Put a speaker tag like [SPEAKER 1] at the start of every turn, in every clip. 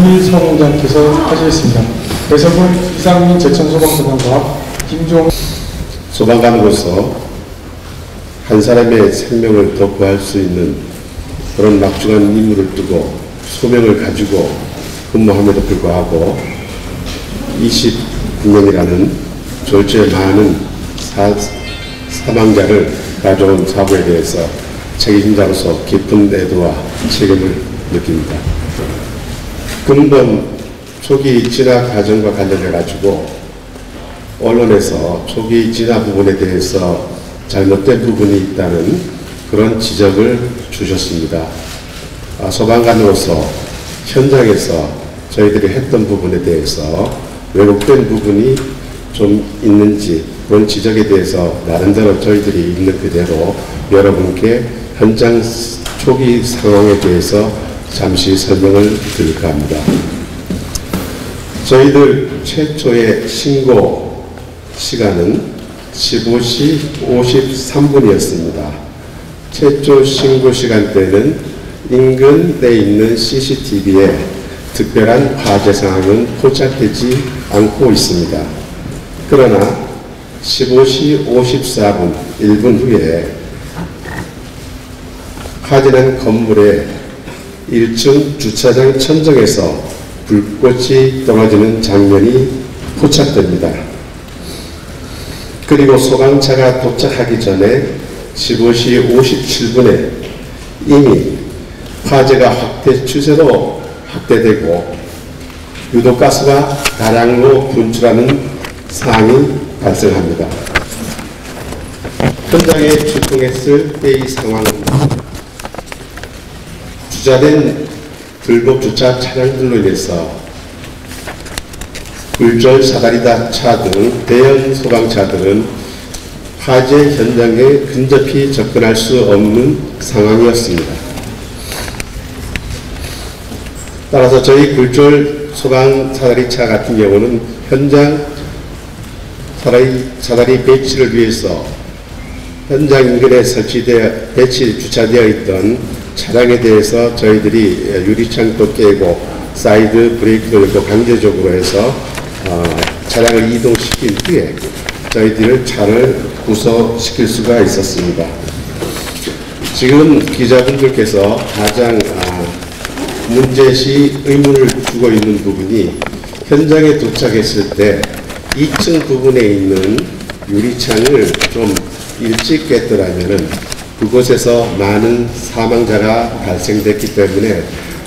[SPEAKER 1] 이한일 사무장께서 하시겠습니다. 배석은 이상민 제천 소방서장과 김종
[SPEAKER 2] 소방관으로서 한 사람의 생명을 더 구할 수 있는 그런 막중한 임무를 두고 소명을 가지고 근무함에도 불구하고 29명이라는 졸지에 많은 사, 사망자를 가져온 사고에 대해서 책임자로서 깊은 애도와 책임을 느낍니다. 근본 초기 진화 과정과 관련해 가지고 언론에서 초기 진화 부분에 대해서 잘못된 부분이 있다는 그런 지적을 주셨습니다. 아, 소방관으로서 현장에서 저희들이 했던 부분에 대해서 왜곡된 부분이 좀 있는지 그런 지적에 대해서 나름대로 저희들이 있는 그대로 여러분께 현장 초기 상황에 대해서 잠시 설명을 드릴까 합니다. 저희들 최초의 신고 시간은 15시 53분이었습니다. 최초 신고 시간대는 인근에 있는 CCTV에 특별한 화재 상황은 포착되지 않고 있습니다. 그러나 15시 54분 1분 후에 화재난 건물의 1층 주차장 천정에서 불꽃이 떨어지는 장면이 포착됩니다. 그리고 소방차가 도착하기 전에 15시 57분에 이미 화재가 확대 추세로 확대되고 유독가스가 다량으로 분출하는 상황이 발생합니다. 현장에 출동했을 때의 상황은 주차된 불법 주차 차량들로 인해서 굴절 사다리다 차 등 대형 소방차들은 화재 현장에 근접히 접근할 수 없는 상황이었습니다. 따라서 저희 굴절 소방 사다리차 같은 경우는 현장 사다리, 사다리 배치를 위해서 현장 인근에 설치되어 배치 주차되어 있던 차량에 대해서 저희들이 유리창도 깨고 사이드 브레이크를 넣고 강제적으로 해서 어, 차량을 이동시킨 후에 저희들 차를 구속시킬 수가 있었습니다. 지금 기자분들께서 가장 아, 문제시 의문을 주고 있는 부분이 현장에 도착했을 때 2층 부분에 있는 유리창을 좀 일찍 깼더라면은 그곳에서 많은 사망자가 발생됐기 때문에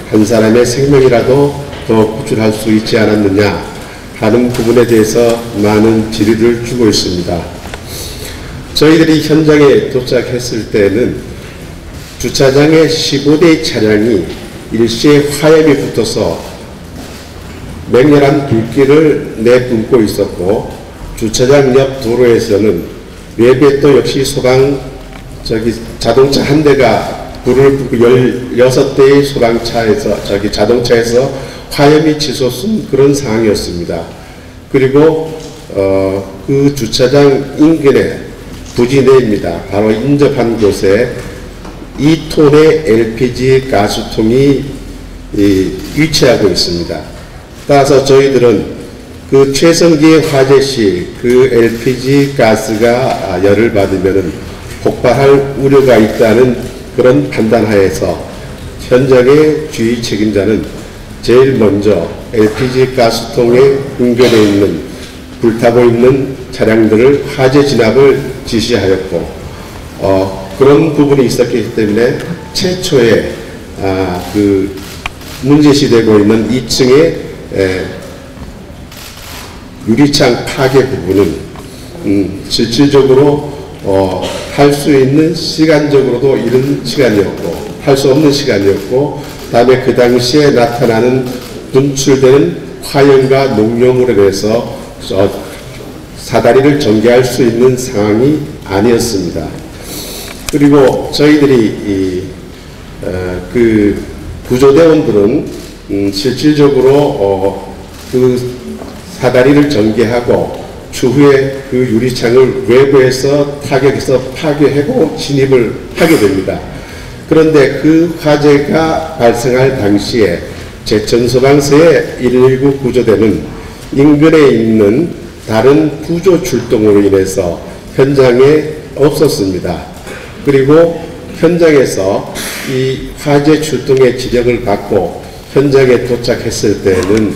[SPEAKER 2] 한 사람의 생명이라도 더 구출할 수 있지 않았느냐 하는 부분에 대해서 많은 질의를 주고 있습니다. 저희들이 현장에 도착했을 때는 주차장에 15대의 차량이 일시에 화염이 붙어서 맹렬한 불길을 내뿜고 있었고 주차장 옆 도로에서는 외벽도 역시 소방 저기 자동차 한 대가 불을 끄고 16대의 소방차에서 저기 자동차에서 화염이 치솟은 그런 상황이었습니다. 그리고 어, 그 주차장 인근에 부지 내입니다. 바로 인접한 곳에 2톤의 LPG 가스통이 이, 위치하고 있습니다. 따라서 저희들은 그 최성기 화재 시 그 LPG 가스가 열을 받으면 폭발할 우려가 있다는 그런 판단하에서 현장의 주의 책임자는 제일 먼저 LPG 가스통에 인근에 있는 불타고 있는 차량들을 화재 진압을 지시하였고 어, 그런 부분이 있었기 때문에 최초에 아, 그 문제시되고 있는 2층의 에, 유리창 파괴 부분은 음, 실질적으로 어, 할 수 있는 시간적으로도 이른 시간이었고 할 수 없는 시간이었고 다음에 그 당시에 나타나는 분출되는 화염과 농염으로 인해서 어, 사다리를 전개할 수 있는 상황이 아니었습니다. 그리고 저희들이 이, 어, 그 구조대원들은 음, 실질적으로 어, 그 사다리를 전개하고 추후에 그 유리창을 외부에서 타격해서 파괴하고 진입을 하게 됩니다. 그런데 그 화재가 발생할 당시에 제천소방서의 119 구조대는 인근에 있는 다른 구조 출동으로 인해서 현장에 없었습니다. 그리고 현장에서 이 화재 출동의 지령을 받고 현장에 도착했을 때는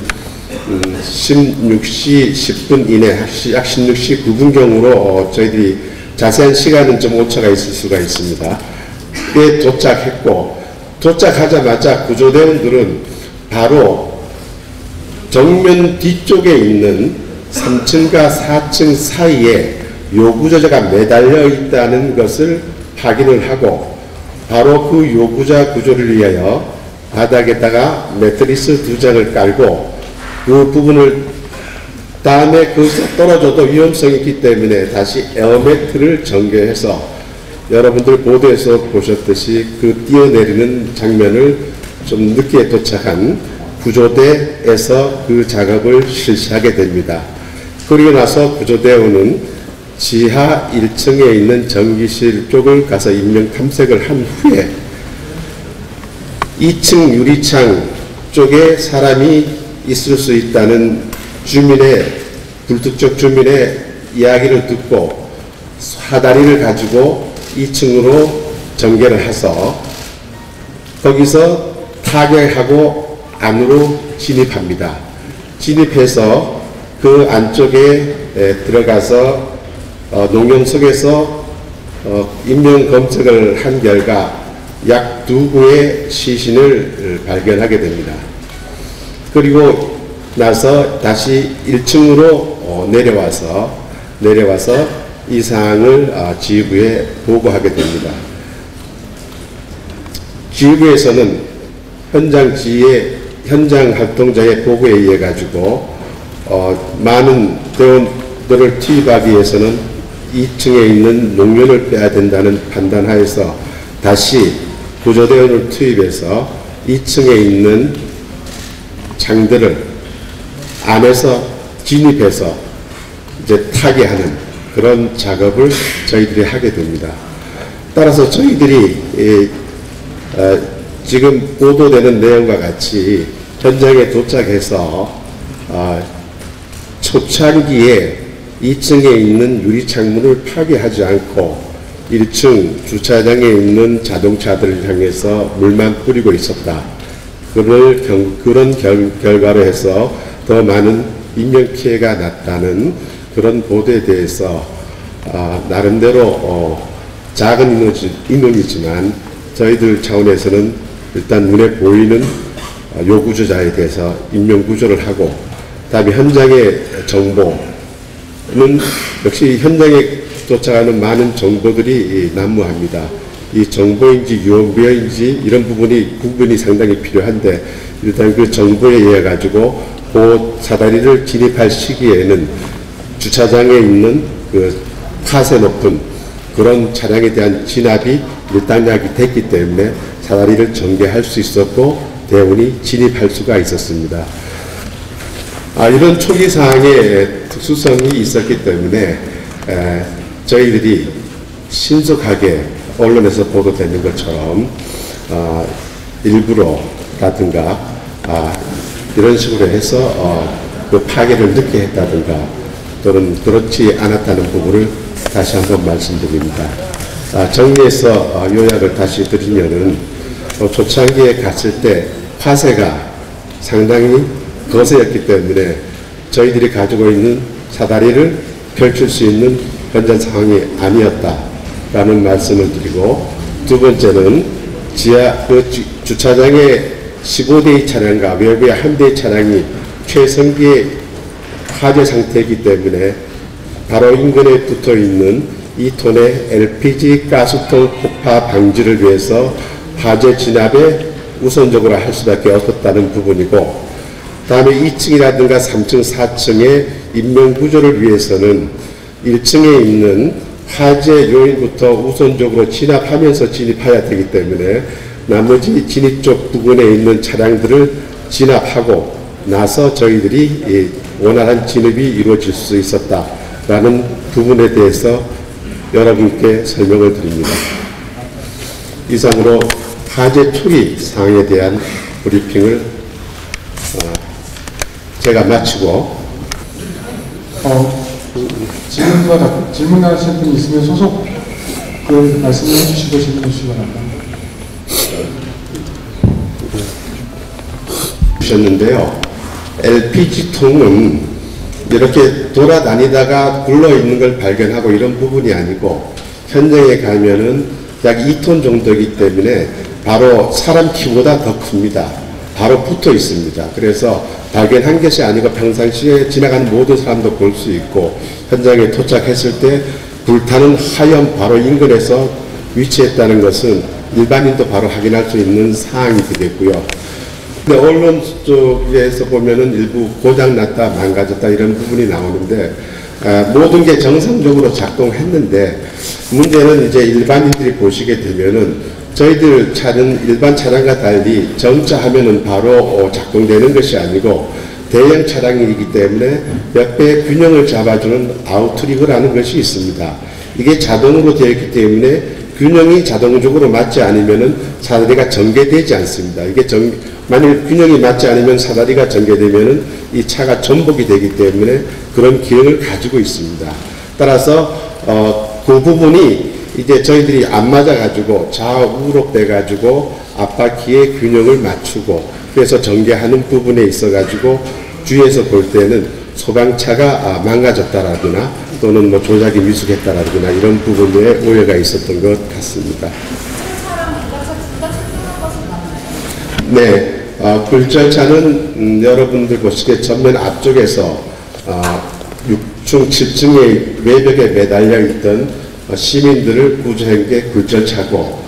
[SPEAKER 2] 음, 16시 10분 이내, 약 16시 9분경으로 어, 저희들이 자세한 시간은 좀 오차가 있을 수가 있습니다. 에 도착했고 도착하자마자 구조대원들은 바로 정면 뒤쪽에 있는 3층과 4층 사이에 요구자가 매달려 있다는 것을 확인을 하고 바로 그 요구자 구조를 위하여 바닥에다가 매트리스 두 장을 깔고 그 부분을 다음에 거기서 떨어져도 위험성이 있기 때문에 다시 에어매트를 전개해서 여러분들 보도에서 보셨듯이 그 뛰어내리는 장면을 좀 늦게 도착한 구조대에서 그 작업을 실시하게 됩니다. 그리고 나서 구조대원은 지하 1층에 있는 전기실 쪽을 가서 인명 탐색을 한 후에 2층 유리창 쪽에 사람이 있을 수 있다는 주민의 불특정 주민의 이야기를 듣고 사다리를 가지고 2층으로 전개를 해서 거기서 타격하고 안으로 진입합니다. 진입해서 그 안쪽에 에, 들어가서 어, 농경 속에서 어, 인명 검색을 한 결과 약 두 구의 시신을 어, 발견하게 됩니다. 그리고 나서 다시 1층으로 어, 내려와서 내려와서 이 사항을 어, 지휘부에 보고하게 됩니다. 지휘부에서는 현장 지휘의 현장 활동자의 보고에 의해 가지고 어, 많은 대원들을 투입하기 위해서는 2층에 있는 농면을 빼야 된다는 판단하에서 다시 구조대원을 투입해서 2층에 있는 창들을 안에서 진입해서 이제 타개하는 그런 작업을 저희들이 하게 됩니다. 따라서 저희들이 이, 어, 지금 보도되는 내용과 같이 현장에 도착해서 어, 초창기에 2층에 있는 유리창문을 파괴하지 않고 1층 주차장에 있는 자동차들을 향해서 물만 뿌리고 있었다. 그를 경, 그런 결, 결과로 해서 더 많은 인명 피해가 났다는 그런 보도에 대해서 아, 나름대로 어, 작은 인원이, 인원이지만 저희들 차원에서는 일단 눈에 보이는 어, 요구조자에 대해서 인명 구조를 하고 다음에 현장의 정보는 역시 현장에 도착하는 많은 정보들이 난무합니다. 이 정보인지 유언비어인지 이런 부분이 구분이 상당히 필요한데 일단 그 정보에 의해 가지고 그 사다리를 진입할 시기에는 주차장에 있는 그 파세 높은 그런 차량에 대한 진압이 일단약이 됐기 때문에 사다리를 전개할 수 있었고 대원이 진입할 수가 있었습니다. 아, 이런 초기 사항에 특수성이 있었기 때문에 에, 저희들이 신속하게 언론에서 보도되는 것처럼 어, 일부러라든가 아, 이런 식으로 해서 어, 그 파괴를 늦게 했다든가 또는 그렇지 않았다는 부분을 다시 한번 말씀드립니다. 아, 정리해서 어, 요약을 다시 드리면은 어, 초창기에 갔을 때 화세가 상당히 거세였기 때문에 저희들이 가지고 있는 사다리를 펼칠 수 있는 현장 상황이 아니었다 라는 말씀을 드리고 두 번째는 지하 그 주, 차장에 15대의 차량과 외부의 한 대의 차량이 최성기의 화재 상태이기 때문에 바로 인근에 붙어 있는 이 톤의 LPG 가스통 폭파 방지를 위해서 화재 진압에 우선적으로 할 수밖에 없었다는 부분이고 다음에 2층이라든가 3층, 4층의 인명 구조를 위해서는 1층에 있는 화재 요인부터 우선적으로 진압하면서 진입해야 되기 때문에 나머지 진입 쪽 부근에 있는 차량들을 진압하고 나서 저희들이 원활한 진입이 이루어질 수 있었다라는 부분에 대해서 여러분께 설명을 드립니다. 이상으로 화재 초기 상황에 대한 브리핑을 어, 제가 마치고
[SPEAKER 1] 어, 질문과 답, 질문하실 분이 있으면 소속 그 말씀을 해주시고 질문해 주시기 바랍니다.
[SPEAKER 2] 주셨는데요. LPG 통은 이렇게 돌아다니다가 굴러 있는 걸 발견하고 이런 부분이 아니고 현장에 가면은 약 2톤 정도이기 때문에 바로 사람 키보다 더 큽니다. 바로 붙어 있습니다. 그래서 발견한 것이 아니고 평상시에 지나가는 모든 사람도 볼 수 있고 현장에 도착했을 때 불타는 하염 바로 인근에서 위치했다는 것은 일반인도 바로 확인할 수 있는 사항이 되겠고요. 근데 언론 쪽에서 보면은 일부 고장났다, 망가졌다 이런 부분이 나오는데 아, 모든 게 정상적으로 작동했는데 문제는 이제 일반인들이 보시게 되면은 저희들 차는 일반 차량과 달리 정차하면은 바로 어, 작동되는 것이 아니고 대형 차량이기 때문에 옆에 균형을 잡아주는 아우트리그라는 것이 있습니다. 이게 자동으로 되어 있기 때문에 균형이 자동적으로 맞지 않으면은 사다리가 전개되지 않습니다. 이게 정, 만일 균형이 맞지 않으면 사다리가 전개되면은 이 차가 전복이 되기 때문에 그런 기능을 가지고 있습니다. 따라서 어, 그 부분이 이제 저희들이 안 맞아가지고 좌우로 빼가지고 앞바퀴의 균형을 맞추고 그래서 전개하는 부분에 있어가지고 주위에서 볼 때는 소방차가 아, 망가졌다라거나 또는 뭐 조작이 미숙했다라거나 이런 부분에 오해가 있었던 것 같습니다. 네, 어, 굴절차는 음, 여러분들 보시기에 전면 앞쪽에서 어, 6층, 7층의 외벽에 매달려 있던 어, 시민들을 구조한 게 굴절차고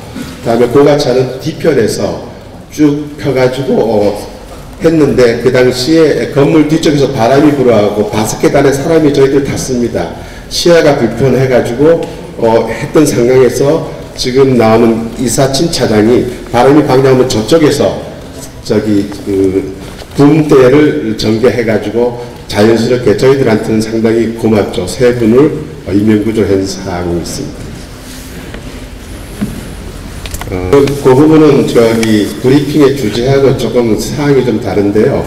[SPEAKER 2] 다음에 고가차는 뒤편에서 쭉 펴가지고 어, 했는데 그 당시에 건물 뒤쪽에서 바람이 불어하고 바스켓 안에 사람이 저희들 탔습니다. 시야가 불편해가지고 어, 했던 상황에서 지금 나오는 이사친 차장이 바람이 방향하면 저쪽에서 저기 그 붐대를 전개해가지고 자연스럽게 저희들한테는 상당히 고맙죠. 세 분을 어, 임명구조한 사항이 있습니다. 어, 그 부분은 저기 브리핑의 주제하고 조금 사항이 좀 다른데요.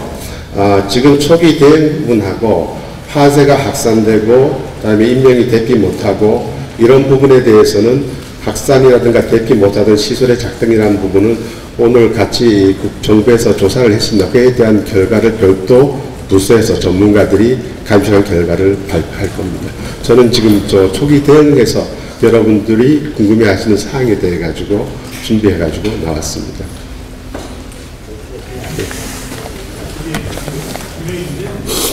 [SPEAKER 2] 어, 지금 초기 대응 부분하고 화재가 확산되고 그다음에 인명이 대피 못하고 이런 부분에 대해서는 확산이라든가 대피 못하던 시설의 작동이라는 부분은 오늘 같이 국- 정부에서 조사를 했습니다. 그에 대한 결과를 별도 부서에서 전문가들이 감시한 결과를 발표할 겁니다. 저는 지금 저 초기 대응에서 여러분들이 궁금해하시는 사항에 대해 가지고 준비해 가지고 나왔습니다.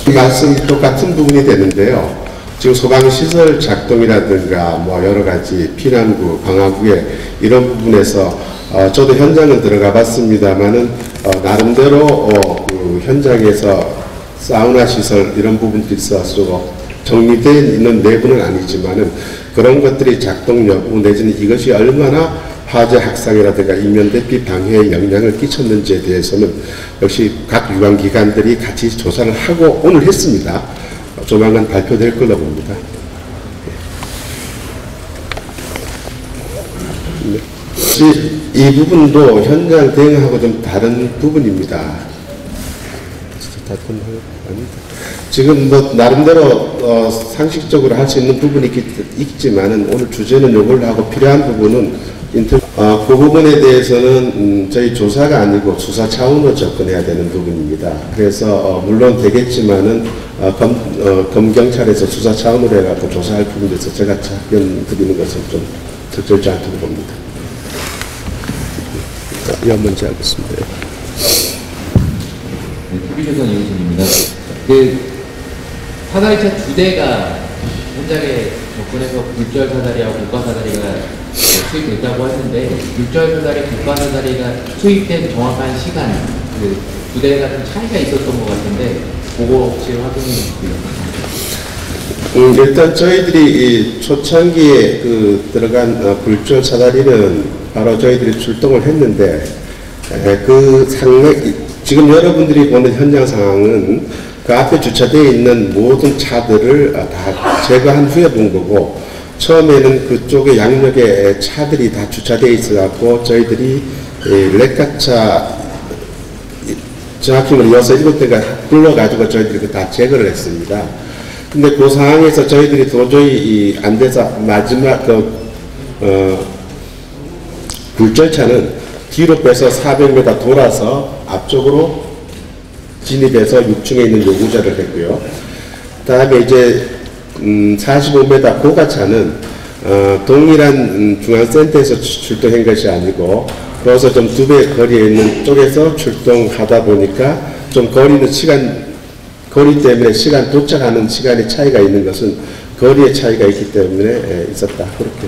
[SPEAKER 2] 이 말씀이 똑같은 부분이 되는데요. 지금 소방시설 작동이라든가 뭐 여러 가지 피난구, 방화구에 이런 부분에서 어, 저도 현장은 들어가 봤습니다만은 어, 나름대로 어, 그 현장에서 사우나 시설 이런 부분들이 있어서 정리되어 있는 내부는 아니지만은 그런 것들이 작동 여부 내지는 이것이 얼마나 화재 확산이라든가 인면 대피 방해에 영향을 끼쳤는지에 대해서는 역시 각 유관기관들이 같이 조사를 하고 오늘 했습니다. 어, 조만간 발표될 걸로 봅니다. 네. 이 부분도 현장 대응하고 좀 다른 부분입니다. 다 끝나요? 아니다. 지금 뭐 나름대로 어, 상식적으로 할 수 있는 부분이 있, 있지만은 오늘 주제는 이걸로 하고 필요한 부분은 인터 어, 그 부분에 대해서는 음, 저희 조사가 아니고 수사 차원으로 접근해야 되는 부분입니다. 그래서 어, 물론 되겠지만은 어, 검, 어, 검경찰에서 수사 차원으로 해갖고 조사할 부분에 대해서 제가 답변 드리는 것은 좀 적절치 않다고 봅니다. 이한 문제 하겠습니다.
[SPEAKER 3] 네, TV조선 이호진입니다. 그 사다리차 두 대가 현장에 접근해서 굴절 사다리하고 고가 사다리가 투입됐다고 하는데 굴절 사다리, 고가 사다리가 투입된 정확한 시간 그두 대가 좀 차이가 있었던 것 같은데 그거 혹시 확인해 주시고요.
[SPEAKER 2] 음, 일단 저희들이 이 초창기에 그 들어간 어, 굴절 사다리는 바로 저희들이 출동을 했는데 에, 그 이- 지금 여러분들이 보는 현장 상황은 그 앞에 주차되어 있는 모든 차들을 어, 다 제거한 후에 본 거고 처음에는 그쪽에 양력에 차들이 다 주차되어 있어 갖고 저희들이 이 레카차 정확히 말하면 여섯 일곱 대가 불러가지고 저희들이 그다 제거를 했습니다. 근데 그 상황에서 저희들이 도저히 이안 돼서 마지막 그, 어, 굴절차는 뒤로 빼서 400m 돌아서 앞쪽으로 진입해서 6층에 있는 요구자를 했고요. 다음에 이제 음, 45m 고가차는 어, 동일한 음, 중앙센터에서 출- 출동한 것이 아니고 거기서 좀 두 배 거리에 있는 쪽에서 출동하다 보니까 좀 거리는 시간 거리 때문에 시간 도착하는 시간의 차이가 있는 것은 거리의 차이가 있기 때문에 예, 있었다. 그렇게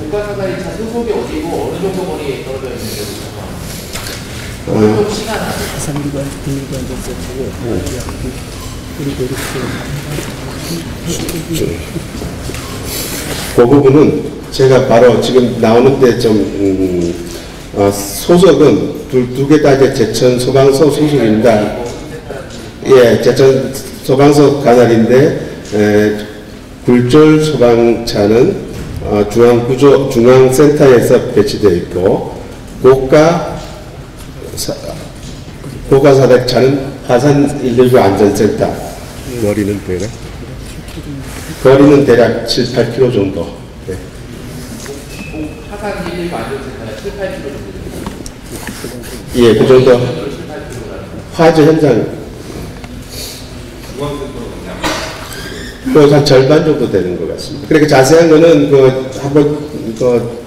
[SPEAKER 3] 국가 사다리 차 소속이 어디고 어느 정도 거리에 떨어져 있는지 어느 정도 시간 안에
[SPEAKER 2] 그 부분은 제가 바로 지금 나오는데 좀 음, 어, 소속은 두개다 이제 제천 소방서 소속입니다. 예, 제천 소방서 에, 굴절 소방차는 어, 중앙구조 중앙센터에서 배치되어 있고 고가 사, 고가 사닥 차는 화산 119 안전센터 거리는 대략 거리는 대략 7, 8km 정도. 네.
[SPEAKER 3] 화산 119 안전센터가 7, 8km 정도
[SPEAKER 2] 예, 그 정도. 화재 현장. 그한 절반 정도 되는 것 같습니다. 그렇게 자세한 거는 그 한번 그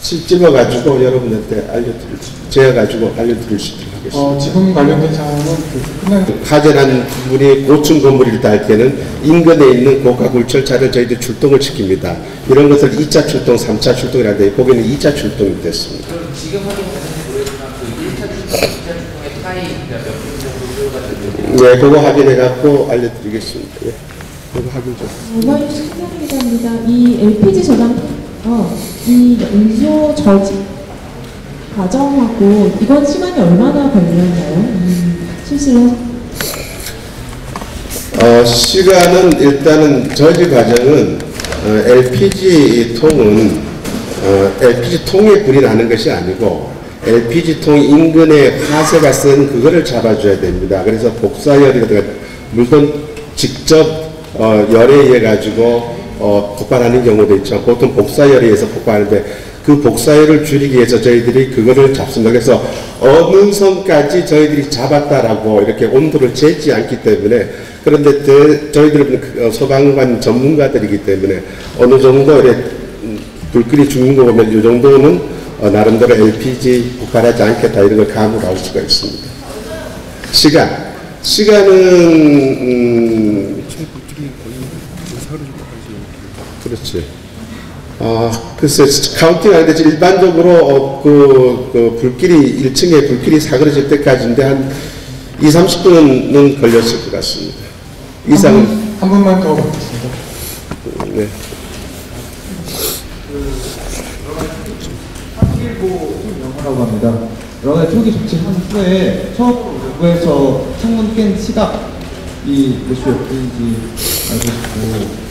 [SPEAKER 2] 찝- 찝어가지고 여러분한테 알려드릴, 제어가지고 알려드릴 수 있도록.
[SPEAKER 1] 어, 지금 관련된 사항은 그 끝난
[SPEAKER 2] 화재난 부분이 고층 건물일 때할 때는 인근에 있는 고가 굴철차를 저희들 출동을 시킵니다. 이런 것을 2차 출동, 3차 출동이라는데 거기는 2차 출동이 됐습니다.
[SPEAKER 3] 그럼 지금 모르겠지만 그 1차 출동, 2차 출동의 차이 그러니까 몇분 정도 들어가지고
[SPEAKER 2] 네, 그거 확인해갖고 알려드리겠습니다. 예. 그거 확인 좀.
[SPEAKER 4] 이번 신경기자입니다. 이 LPG 저장, 어, 이 연소 저지 과정하고 이건 시간이 얼마나 걸렸나요? 음, 실시를
[SPEAKER 2] 어, 시간은 일단은 저지 과정은 어, LPG 통은 어, LPG 통에 불이 나는 것이 아니고 LPG 통 인근에 화재가 쓴 그거를 잡아줘야 됩니다. 그래서 복사열이라든가 물건 직접 어, 열에 의해 가지고 어, 폭발하는 경우도 있죠. 보통 복사열에 의해서 폭발하는데 그 복사열을 줄이기 위해서 저희들이 그거를 잡습니다. 그래서 어느 선까지 저희들이 잡았다라고 이렇게 온도를 재지 않기 때문에 그런데 대- 저희들은 그, 어, 소방관 전문가들이기 때문에 어느 정도 이렇게 음, 불길이 죽는 거 보면 이 정도는 어, 나름대로 LPG 폭발하지 않겠다 이런 걸 감으로 알 수가 있습니다. 시간. 시간은 음, 그렇지. 아, 글쎄, 카운팅 하는데 지금 일반적으로 어, 그, 그 불길이, 1층에 불길이 사그러질 때까지인데 한 2, 30분은 걸렸을 것 같습니다. 이상,
[SPEAKER 1] 한 분만 더 받겠습니다.
[SPEAKER 2] 네.
[SPEAKER 5] 영화라고 합니다. 여러 초기 조치한 후에 처음으로 외부에서 창문 깬 시각이 몇 시였는지 알고 싶고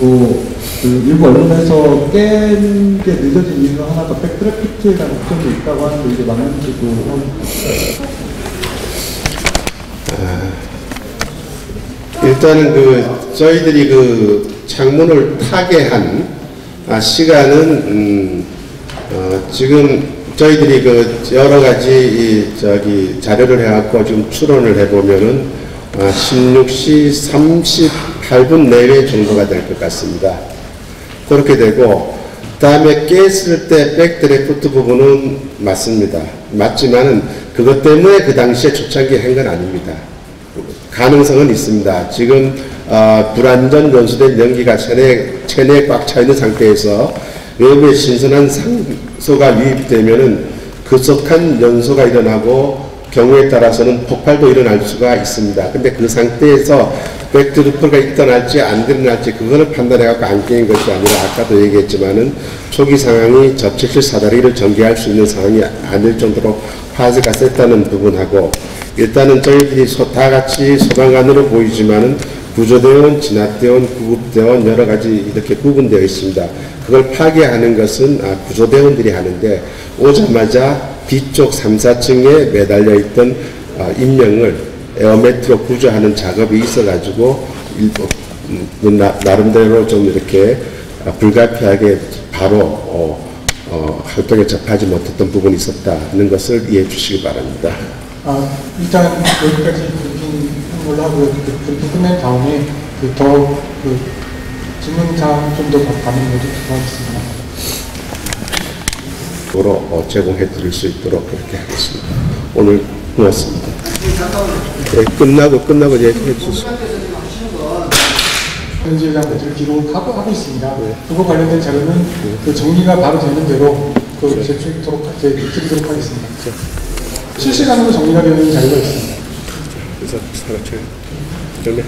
[SPEAKER 5] 또 그 일부 언론에서 깬 게 늦어진 이유 하나가 백드래프트에 대한 걱정도 있다고 하는데 이게 맞는지도 한번
[SPEAKER 2] 일단은 그 저희들이 그 창문을 타게 한 아, 시간은 음, 어, 지금 저희들이 그 여러 가지 이 저기 자료를 해갖고 지금 추론을 해보면은 아, 16시 38분 내외 정도가 될 것 같습니다. 그렇게 되고 다음에 깼을 때 백드래프트 부분은 맞습니다. 맞지만은 그것 때문에 그 당시에 초창기에 한 건 아닙니다. 가능성은 있습니다. 지금 어, 불안전 연수된 연기가 체내에, 체내에 꽉 차 있는 상태에서 외부에 신선한 상소가 유입되면은 급속한 연소가 일어나고 경우에 따라서는 폭발도 일어날 수가 있습니다. 근데 그 상태에서 백드루프가 일어날지 안 일어날지 그거를 판단해갖고 안 끼는 것이 아니라 아까도 얘기했지만은 초기 상황이 접촉실 사다리를 전개할 수 있는 상황이 아닐 정도로 화재가 셌다는 부분하고 일단은 저희들이 소- 다 같이 소방관으로 보이지만은 구조대원, 진압대원, 구급대원 여러 가지 이렇게 구분되어 있습니다. 그걸 파괴하는 것은 아, 구조대원들이 하는데 오자마자 뒤쪽 3, 4층에 매달려 있던 아, 인명을 에어매트로 구조하는 작업이 있어가지고 음, 나, 나름대로 좀 이렇게 아, 불가피하게 바로 어, 어, 활동에 접하지 못했던 부분이 있었다는 것을 이해해 주시기 바랍니다.
[SPEAKER 1] 아, 일단 여기까지 브리핑 한 걸로 하고요. 그 브리핑 끝낸 다음에 그더그 질문 사항 좀더 받는 것도 부탁하겠습니다.
[SPEAKER 2] 으로 어, 제공해 드릴 수 있도록 그렇게 하겠습니다. 오늘 고맙습니다. 네, 끝나고 끝나고 얘기해 주시죠.
[SPEAKER 1] 현지에 대한 것들을 기록하고 하고 있습니다. 그거 관련된 자료는 그 정리가 바로 되는 대로 그 제출토록 제- 드리도록 하겠습니다. 실시간으로 정리가 되는 자료가 있습니다.
[SPEAKER 2] 그래서 사라쳐요. 그러면